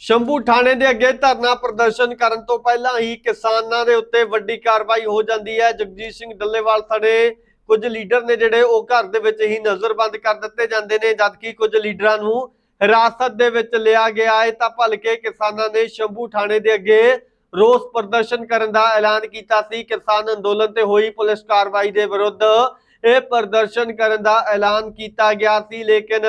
ਸ਼ੰਭੂ ਥਾਣੇ ਦੇ ਅੱਗੇ ਧਰਨਾ ਪ੍ਰਦਰਸ਼ਨ ਕਰਨ ਤੋਂ ਪਹਿਲਾਂ ਹੀ ਕਿਸਾਨਾਂ ਦੇ ਉੱਤੇ ਵੱਡੀ ਕਾਰਵਾਈ ਹੋ ਜਾਂਦੀ ਹੈ। ਜਗਜੀਤ ਸਿੰਘ ਡੱਲੇਵਾਲ ਥਾਣੇ ਕੁਝ ਲੀਡਰ ਨੇ ਜਿਹੜੇ ਉਹ ਘਰ ਦੇ ਵਿੱਚ ਹੀ ਨਜ਼ਰਬੰਦ ਕਰ ਦਿੱਤੇ ਜਾਂਦੇ ਨੇ, ਜਦਕਿ ਕੁਝ ਲੀਡਰਾਂ ਨੂੰ ਹਿਰਾਸਤ ਦੇ ਵਿੱਚ ਲਿਆ ਗਿਆ ਹੈ ਤਾਂ ਭਲਕੇ ਕਿਸਾਨਾਂ ਨੇ ਸ਼ੰਭੂ ਥਾਣੇ ਦੇ ਅੱਗੇ ਰੋਸ ਪ੍ਰਦਰਸ਼ਨ ਕਰਨ ਦਾ ਐਲਾਨ ਕੀਤਾ ਸੀ। ਕਿਸਾਨ ਅੰਦੋਲਨ ਤੇ ਹੋਈ ਪੁਲਿਸ ਕਾਰਵਾਈ ਦੇ ਵਿਰੁੱਧ ਇਹ ਪ੍ਰਦਰਸ਼ਨ ਕਰਨ ਦਾ ਐਲਾਨ ਕੀਤਾ ਗਿਆ ਸੀ। ਲੇਕਿਨ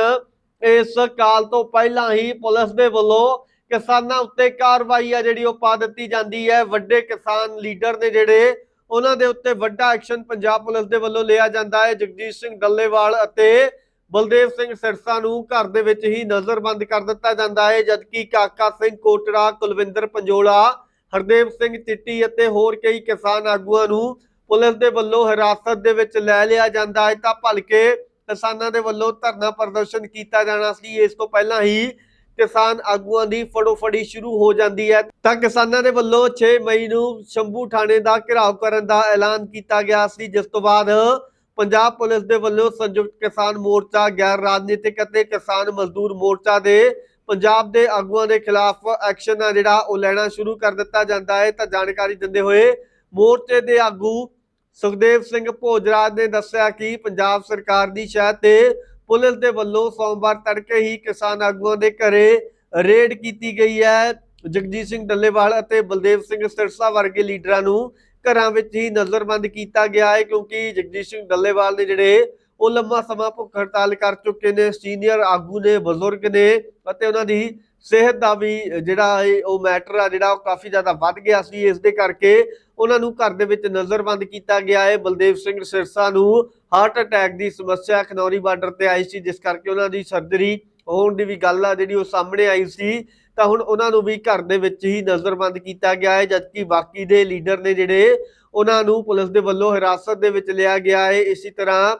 ਇਸ ਕਾਲ ਤੋਂ ਪਹਿਲਾਂ ਹੀ ਪੁਲਿਸ ਦੇ ਵੱਲੋਂ ਕਿਸਾਨਾਂ ਉੱਤੇ ਕਾਰਵਾਈ ਆ ਜਿਹੜੀ ਉਹ ਪਾ ਦਿੱਤੀ ਜਾਂਦੀ ਹੈ। ਵੱਡੇ ਕਿਸਾਨ ਲੀਡਰ ਨੇ ਜਿਹੜੇ, ਉਹਨਾਂ ਦੇ ਉੱਤੇ ਵੱਡਾ ਐਕਸ਼ਨ ਪੰਜਾਬ ਪੁਲਿਸ ਦੇ ਵੱਲੋਂ ਲਿਆ ਜਾਂਦਾ ਹੈ। ਜਗਜੀਤ ਸਿੰਘ ਡੱਲੇਵਾਲ ਅਤੇ ਬਲਦੇਵ ਸਿੰਘ ਸਿਰਸਾ ਨੂੰ ਘਰ ਦੇ ਵਿੱਚ ਹੀ ਨਜ਼ਰਬੰਦ ਕਰ ਦਿੱਤਾ ਜਾਂਦਾ ਹੈ, ਜਦਕਿ ਕਾਕਾ ਸਿੰਘ ਕੋਟੜਾ, ਕੁਲਵਿੰਦਰ ਪੰਜੋਲਾ, ਹਰਦੇਵ ਸਿੰਘ ਚਿੱਟੀ ਅਤੇ ਹੋਰ ਕਈ ਕਿਸਾਨ ਆਗੂਆਂ ਨੂੰ ਪੁਲਿਸ ਦੇ ਵੱਲੋਂ ਹਿਰਾਸਤ ਦੇ ਵਿੱਚ ਲੈ ਲਿਆ ਜਾਂਦਾ ਹੈ। ਤਾਂ ਭਲਕੇ ਕਿਸਾਨਾਂ ਦੇ ਵੱਲੋਂ ਧਰਨਾ ਪ੍ਰਦਰਸ਼ਨ ਕੀਤਾ ਜਾਣਾ ਸੀ। ਇਸ ਤੋਂ ਪਹਿਲਾਂ ਹੀ ਕਿਸਾਨ ਆਗੂਆਂ ਦੀ ਫੜੋਫੜੀ ਸ਼ੁਰੂ ਹੋ ਜਾਂਦੀ ਹੈ। ਤਾਂ ਕਿਸਾਨਾਂ ਦੇ ਵੱਲੋਂ 6 ਮਈ ਨੂੰ ਸ਼ੰਭੂ ਥਾਣੇ ਦਾ ਘਿਰਾਓ ਕਰਨ ਦਾ ਐਲਾਨ ਕੀਤਾ ਗਿਆ ਸੀ, ਜਿਸ ਤੋਂ ਬਾਅਦ ਪੰਜਾਬ ਪੁਲਿਸ ਦੇ ਵੱਲੋਂ ਸੰਯੁਕਤ ਕਿਸਾਨ ਮੋਰਚਾ, ਗੈਰ ਰਾਜਨੀਤਿਕ ਅਤੇ ਕਿਸਾਨ ਮਜ਼ਦੂਰ ਮੋਰਚਾ ਦੇ ਪੰਜਾਬ ਦੇ ਆਗੂਆਂ ਦੇ ਖਿਲਾਫ ਐਕਸ਼ਨ ਆ ਜਿਹੜਾ ਉਹ ਲੈਣਾ ਸ਼ੁਰੂ ਕਰ ਦਿੱਤਾ ਜਾਂਦਾ ਹੈ। ਤਾਂ ਜਾਣਕਾਰੀ ਦਿੰਦੇ ਹੋਏ ਮੋਰਚੇ ਦੇ ਆਗੂ ਸੁਖਦੇਵ ਸਿੰਘ ਭੋਜਰਾਜ ਨੇ ਦੱਸਿਆ ਕਿ ਪੰਜਾਬ ਸਰਕਾਰ ਦੀ ਸ਼ਹਿ ਤੇ ਪੁਲਿਸ ਦੇ ਵੱਲੋਂ ਸੋਮਵਾਰ ਤੜਕੇ ਹੀ ਕਿਸਾਨ ਆਗੂਆਂ ਦੇ ਘਰੇ ਰੇਡ ਕੀਤੀ ਗਈ ਹੈ। ਜਗਜੀਤ ਸਿੰਘ ਡੱਲੇਵਾਲ ਅਤੇ ਬਲਦੇਵ ਸਿੰਘ ਸਿਰਸਾ ਵਰਗੇ ਲੀਡਰਾਂ ਨੂੰ ਘਰਾਂ ਵਿੱਚ ਹੀ ਨਜ਼ਰਬੰਦ ਕੀਤਾ ਗਿਆ ਹੈ ਕਿਉਂਕਿ ਜਗਜੀਤ ਸਿੰਘ ਡੱਲੇਵਾਲ ਨੇ ਜਿਹੜੇ ਉਹ ਲੰਮਾ ਸਮਾਂ ਭੁੱਖ ਹੜਤਾਲ ਕਰ ਚੁੱਕੇ ਨੇ। ਸੀਨੀਅਰ ਆਗੂ ਨੇ, ਬਜ਼ੁਰਗ ਨੇ ਅਤੇ ਉਹਨਾਂ ਦੀ ਸਿਹਤ ਦਾ ਵੀ, ਜਿਹੜਾ ਇਹ ਉਹ ਮੈਟਰ ਆ, ਜਿਹੜਾ ਉਹ ਕਾਫੀ ਜ਼ਿਆਦਾ ਵੱਧ ਗਿਆ ਸੀ, ਇਸ ਦੇ ਕਰਕੇ ਉਹਨਾਂ ਨੂੰ ਘਰ ਦੇ ਵਿੱਚ ਨਜ਼ਰਬੰਦ ਕੀਤਾ ਗਿਆ ਹੈ। ਬਲਦੇਵ ਸਿੰਘ ਸਿਰਸਾ ਨੂੰ ਹਾਰਟ ਅਟੈਕ ਦੀ ਸਮੱਸਿਆ ਖਨੌਰੀ ਬਾਰਡਰ ਤੇ ਆਈ ਸੀ, ਜਿਸ ਕਰਕੇ ਉਹਨਾਂ ਦੀ ਸਰਜਰੀ ਹੋਣ ਦੀ ਵੀ ਗੱਲ ਆ, ਜਿਹੜੀ ਉਹ ਸਾਹਮਣੇ ਆਈ ਸੀ। ਤਾਂ ਹੁਣ ਉਹਨਾਂ ਨੂੰ ਵੀ ਘਰ ਦੇ ਵਿੱਚ ਹੀ ਨਜ਼ਰਬੰਦ ਕੀਤਾ ਗਿਆ ਹੈ, ਜਦਕਿ ਬਾਕੀ ਦੇ ਲੀਡਰ ਨੇ ਜਿਹੜੇ ਉਹਨਾਂ ਨੂੰ ਪੁਲਿਸ ਦੇ ਵੱਲੋਂ ਹਿਰਾਸਤ ਦੇ ਵਿੱਚ ਲਿਆ ਗਿਆ ਹੈ। ਇਸੇ ਤਰ੍ਹਾਂ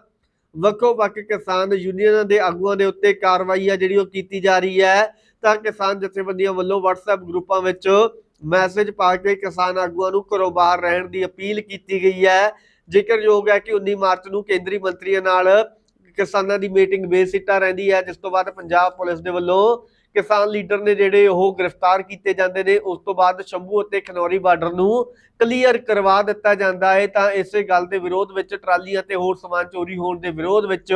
ਵੱਖੋ ਵੱਖ ਕਿਸਾਨ ਯੂਨੀਅਨਾਂ ਦੇ ਆਗੂਆਂ ਦੇ ਉੱਤੇ ਕਾਰਵਾਈ ਆ, ਜਿਹੜੀ ਉਹ ਕੀਤੀ ਜਾ ਰਹੀ ਹੈ। ਤਾਂ ਕਿਸਾਨ ਜਥੇਬੰਦੀਆਂ ਵੱਲੋਂ WhatsApp ਗਰੁੱਪਾਂ ਵਿੱਚ ਮੈਸੇਜ ਪਾ ਕੇ ਕਿਸਾਨ ਆਗੂਆਂ ਨੂੰ ਘਰੋਂ ਬਾਹਰ ਰਹਿਣ ਦੀ ਅਪੀਲ ਕੀਤੀ ਗਈ ਹੈ। ਜ਼ਿਕਰਯੋਗ ਹੈ ਕਿ 19 ਮਾਰਚ ਨੂੰ ਕੇਂਦਰੀ ਮੰਤਰੀਆਂ ਨਾਲ ਕਿਸਾਨਾਂ ਦੀ ਮੀਟਿੰਗ ਬੇਸਿੱਟਾ ਰਹਿੰਦੀ ਹੈ, ਜਿਸ ਤੋਂ ਬਾਅਦ ਪੰਜਾਬ ਪੁਲਿਸ ਦੇ ਵੱਲੋਂ ਕਿਸਾਨ ਲੀਡਰ ਨੇ ਜਿਹੜੇ ਉਹ ਗ੍ਰਿਫਤਾਰ ਕੀਤੇ ਜਾਂਦੇ ਨੇ, ਉਸ ਤੋਂ ਬਾਅਦ ਸ਼ੰਭੂ ਅਤੇ ਖਨੌਰੀ ਬਾਰਡਰ ਨੂੰ ਕਲੀਅਰ ਕਰਵਾ ਦਿੱਤਾ ਜਾਂਦਾ ਹੈ। ਤਾਂ ਇਸੇ ਗੱਲ ਦੇ ਵਿਰੋਧ ਵਿੱਚ ਟਰਾਲੀਆਂ ਤੇ ਹੋਰ ਸਮਾਨ ਚੋਰੀ ਹੋਣ ਦੇ ਵਿਰੋਧ ਵਿੱਚ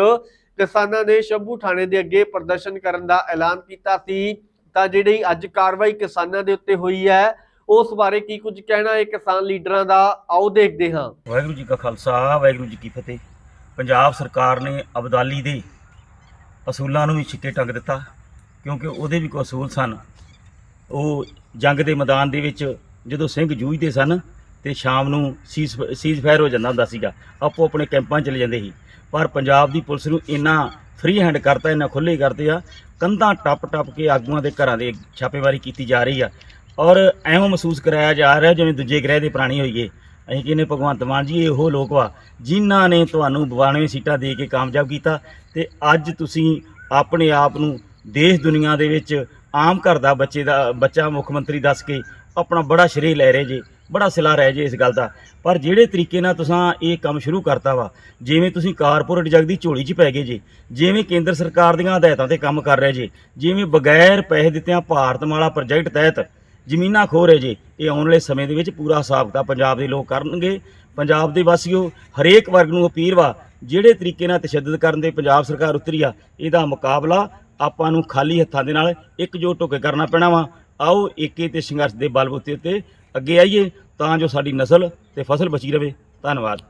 ਕਿਸਾਨਾਂ ਨੇ ਸ਼ੰਭੂ ਥਾਣੇ ਦੇ ਅੱਗੇ ਪ੍ਰਦਰਸ਼ਨ ਕਰਨ ਦਾ ਐਲਾਨ ਕੀਤਾ ਸੀ। ਤਾਂ ਜਿਹੜੀ ਅੱਜ ਕਾਰਵਾਈ ਕਿਸਾਨਾਂ ਦੇ ਉੱਤੇ ਹੋਈ ਹੈ, ਉਸ ਬਾਰੇ ਕੀ ਕੁਝ ਕਹਿਣਾ ਹੈ ਕਿਸਾਨ ਲੀਡਰਾਂ ਦਾ? ਆਓ ਦੇਖਦੇ ਹਾਂ। ਵਾਹਿਗੁਰੂ ਜੀ ਕਾ ਖਾਲਸਾ, ਵਾਹਿਗੁਰੂ ਜੀ ਕੀ ਫਤਿਹ। ਪੰਜਾਬ ਸਰਕਾਰ ਨੇ ਅਬਦਾਲੀ ਦੇ ਅਸੂਲਾਂ ਨੂੰ ਵੀ ਛਿੱਕੇ ਟੰਗ ਦਿੱਤਾ, ਕਿਉਂਕਿ ਉਹਦੇ ਵੀ ਕੋਈ ਅਸੂਲ ਸਨ। ਉਹ ਜੰਗ ਦੇ ਮੈਦਾਨ ਦੇ ਵਿੱਚ ਜਦੋਂ ਸਿੰਘ ਜੂਝਦੇ ਸਨ ਤੇ ਸ਼ਾਮ ਨੂੰ ਸੀਜ਼ ਸੀਜ਼ ਫਾਇਰ ਹੋ ਜਾਂਦਾ ਹੁੰਦਾ ਸੀਗਾ ਆਪੋ ਆਪਣੇ ਕੈਂਪਾਂ ਚਲੇ ਜਾਂਦੇ ਸੀ। ਪਰ ਪੰਜਾਬ ਦੀ ਪੁਲਿਸ ਨੂੰ ਇੰਨਾ ਫ੍ਰੀ ਹੈਂਡ ਕਰਤਾ, ਇੰਨਾ ਖੁੱਲੇ ਕਰਦੇ ਆ, ਕੰਧਾਂ ਟੱਪ ਟੱਪ ਕੇ ਆਗੂਆਂ ਦੇ ਘਰਾਂ ਦੇ ਛਾਪੇਮਾਰੀ ਕੀਤੀ ਜਾ ਰਹੀ ਆ। ਔਰ ਐਵੇਂ ਮਹਿਸੂਸ ਕਰਾਇਆ ਜਾ ਰਿਹਾ ਜਿਵੇਂ ਦੂਜੇ ਗ੍ਰਹਿ ਦੇ ਪ੍ਰਾਣੀ ਹੋਈਏ। ਅਸੀਂ ਕਹਿੰਦੇ, ਭਗਵੰਤ ਮਾਨ ਜੀ, ਇਹੋ ਲੋਕ ਵਾ, ਜਿਨ੍ਹਾਂ ਨੇ ਤੁਹਾਨੂੰ 92 ਸੀਟਾਂ ਦੇ ਕੇ ਕਾਮਯਾਬ ਕੀਤਾ ਤੇ ਅੱਜ ਤੁਸੀਂ ਆਪਣੇ ਆਪ ਨੂੰ ਦੇਸ਼ ਦੁਨੀਆ ਦੇ ਵਿੱਚ ਆਮ ਘਰ ਦਾ ਬੱਚੇ ਦਾ, ਬੱਚਾ ਮੁੱਖ ਮੰਤਰੀ ਦੱਸ ਕੇ ਆਪਣਾ ਬੜਾ ਸ਼੍ਰੇਅ ਲੈ ਰਹੇ ਜੇ। ਬੜਾ ਸਿਲਾ ਰਹਿ ਜੇ ਇਸ ਗੱਲ ਦਾ। ਪਰ ਜਿਹੜੇ ਤਰੀਕੇ ਨਾਲ ਤੁਸੀਂ ਇਹ ਕੰਮ ਸ਼ੁਰੂ ਕਰਤਾ ਵਾ, ਜਿਵੇਂ ਤੁਸੀਂ ਕਾਰਪੋਰੇਟ ਜਗ ਦੀ ਝੋਲੀ 'ਚ ਪੈ ਗਏ ਜੇ, ਜਿਵੇਂ ਕੇਂਦਰ ਸਰਕਾਰ ਦੀਆਂ ਹਦਾਇਤਾਂ ਤੇ ਕੰਮ ਕਰ ਰਹੇ ਜੇ, ਜਿਵੇਂ ਬਗੈਰ ਪੈਸੇ ਦਿੱਤਿਆਂ ਭਾਰਤਮਾਲਾ ਪ੍ਰੋਜੈਕਟ ਤਹਿਤ ਜ਼ਮੀਨਾਂ ਖੋ ਰਹੇ ਜੇ, ਇਹ ਆਉਣ ਵਾਲੇ ਸਮੇਂ ਦੇ ਵਿੱਚ ਪੂਰਾ ਹਿਸਾਬ ਕਿਤਾਬ ਪੰਜਾਬ ਦੇ ਲੋਕ ਕਰਨਗੇ। ਪੰਜਾਬ ਦੇ ਵਾਸੀਓ, ਹਰੇਕ ਵਰਗ ਨੂੰ ਅਪੀਲ ਵਾ, ਜਿਹੜੇ ਤਰੀਕੇ ਨਾਲ ਤਸ਼ੱਦਦ ਕਰਨ ਦੇ ਪੰਜਾਬ ਸਰਕਾਰ ਉਤਰੀ ਆ, ਇਹਦਾ ਮੁਕਾਬਲਾ ਆਪਾਂ ਨੂੰ ਖਾਲੀ ਹੱਥਾਂ ਦੇ ਨਾਲ ਇਕਜੁੱਟ ਹੋ ਕੇ ਕਰਨਾ ਪੈਣਾ ਵਾ। ਆਓ ਏਕੇ ਤੇ ਸੰਘਰਸ਼ ਦੇ ਬਲਬੂਤੇ ਤੇ ਅੱਗੇ ਆਈਏ। ਤਾਂ ਜੋ ਸਾਡੀ ਨਸਲ ਤੇ ਫਸਲ ਬਚੀ ਰਵੇ। ਧੰਨਵਾਦ।